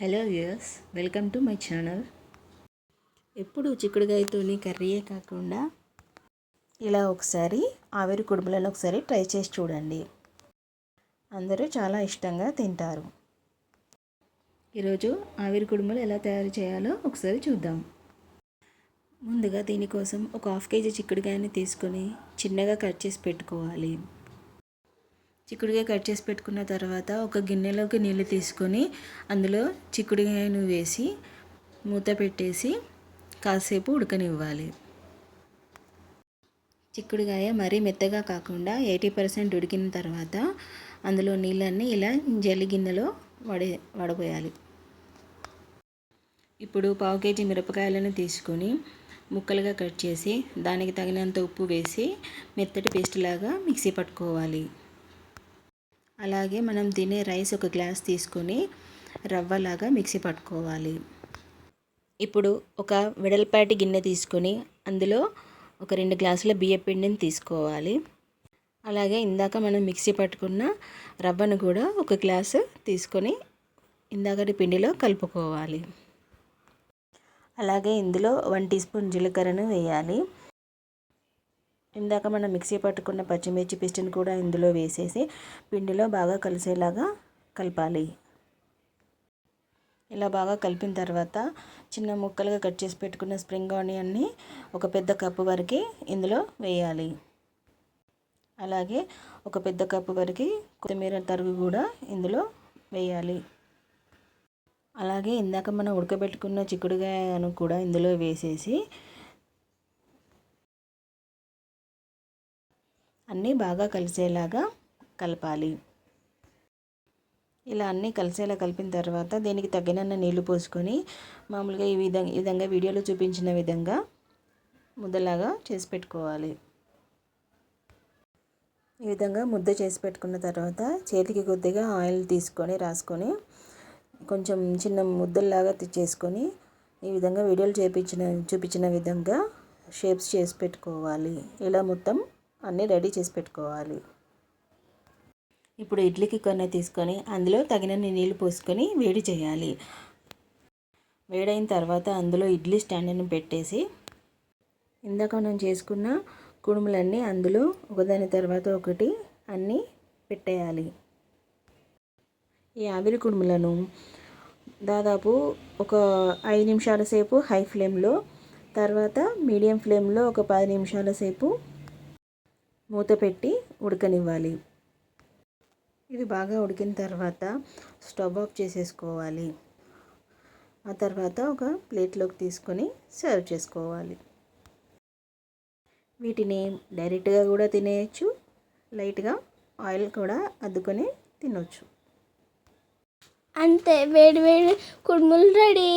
Hello viewers welcome to my channel ఎప్పుడు చిక్కుడుగాయతోని కర్రీయే కాకుండా ఇలా ఒకసారి ఆవిరి కుడుములను ఒకసారి ట్రై చేసి చూడండి. అందరూ చాలా ఇష్టంగా తింటారు. ఈరోజు ఆవిరి కుడుములు ఎలా తయారు చేయాలో ఒకసారి చూద్దాం. ముందుగా దీనికోసం ఒక హాఫ్ కేజీ చిక్కుడుగాయని తీసుకొని చిన్నగా కట్ చేసి పెట్టుకోవాలి. చిక్కుడుకాయ కట్ చేసి పెట్టుకున్న తర్వాత ఒక గిన్నెలోకి నీళ్ళు తీసుకొని అందులో చిక్కుడుగాయను వేసి మూత పెట్టేసి కాసేపు ఉడకనివ్వాలి. చిక్కుడుగాయ మరీ మెత్తగా కాకుండా ఎయిటీ పర్సెంట్ ఉడికిన తర్వాత అందులో నీళ్ళన్నీ ఇలా జల్లి గిన్నెలో వడే వడబోయాలి. ఇప్పుడు పావు కేజీ మిరపకాయలను తీసుకొని ముక్కలుగా కట్ చేసి దానికి తగినంత ఉప్పు వేసి మెత్తటి పేస్ట్ లాగా మిక్సీ పట్టుకోవాలి. అలాగే మనం తినే రైస్ ఒక గ్లాస్ తీసుకొని రవ్వలాగా మిక్సీ పట్టుకోవాలి. ఇప్పుడు ఒక వెడల్పాటి గిన్నె తీసుకొని అందులో ఒక రెండు గ్లాసుల బియ్యపిండిని తీసుకోవాలి. అలాగే ఇందాక మనం మిక్సీ పట్టుకున్న రవ్వను కూడా ఒక గ్లాసు తీసుకొని ఇందాకటి పిండిలో కలుపుకోవాలి. అలాగే ఇందులో వన్ టీ స్పూన్ జీలకర్రను వేయాలి. ఇందాక మనం మిక్సీ పట్టుకున్న పచ్చిమిర్చి పిస్టిని కూడా ఇందులో వేసేసి పిండిలో బాగా కలిసేలాగా కలపాలి. ఇలా బాగా కలిపిన తర్వాత చిన్న ముక్కలుగా కట్ చేసి పెట్టుకున్న స్ప్రింగ్ ఆనియన్ని ఒక పెద్ద కప్పు వరకు ఇందులో వేయాలి. అలాగే ఒక పెద్ద కప్పు వరకు కొత్తిమీర తరుగు కూడా ఇందులో వేయాలి. అలాగే ఇందాక మనం ఉడకబెట్టుకున్న చిక్కుడుగాయను కూడా ఇందులో వేసేసి అన్నీ బాగా కలిసేలాగా కలపాలి. ఇలా అన్నీ కలిసేలా కలిపిన తర్వాత దీనికి తగినన్న నీళ్ళు పోసుకొని మామూలుగా ఈ విధంగా ఈ విధంగా వీడియోలో చూపించిన విధంగా ముద్దలాగా చేసి పెట్టుకోవాలి. ఈ విధంగా ముద్ద చేసి పెట్టుకున్న తర్వాత చేతికి కొద్దిగా ఆయిల్ తీసుకొని రాసుకొని కొంచెం చిన్న ముద్దల్లాగా చేసుకొని ఈ విధంగా వీడియోలు చేపించిన చూపించిన విధంగా షేప్స్ చేసి పెట్టుకోవాలి. ఇలా మొత్తం అన్నీ రెడీ చేసి పెట్టుకోవాలి. ఇప్పుడు ఇడ్లీకి కొన్ని తీసుకొని అందులో తగినన్ని నీళ్ళు పోసుకొని వేడి చేయాలి. వేడైన తర్వాత అందులో ఇడ్లీ స్టాండ్ని పెట్టేసి ఇందాక మనం చేసుకున్న కుడుములన్నీ అందులో ఒకదాని తర్వాత ఒకటి అన్నీ పెట్టేయాలి. ఈ ఆవిరి కుడుములను దాదాపు ఒక ఐదు నిమిషాల సేపు హై ఫ్లేమ్లో తర్వాత మీడియం ఫ్లేమ్లో ఒక పది నిమిషాల సేపు మూత పెట్టి ఉడకనివ్వాలి. ఇది బాగా ఉడికిన తర్వాత స్టవ్ ఆఫ్ చేసేసుకోవాలి. ఆ తర్వాత ఒక ప్లేట్లోకి తీసుకొని సర్వ్ చేసుకోవాలి. వీటిని డైరెక్ట్గా కూడా తినేయచ్చు లైట్గా ఆయిల్ కూడా అద్దుకొని తినొచ్చు. అంతే వేడి వేడి కుడుములు రెడీ.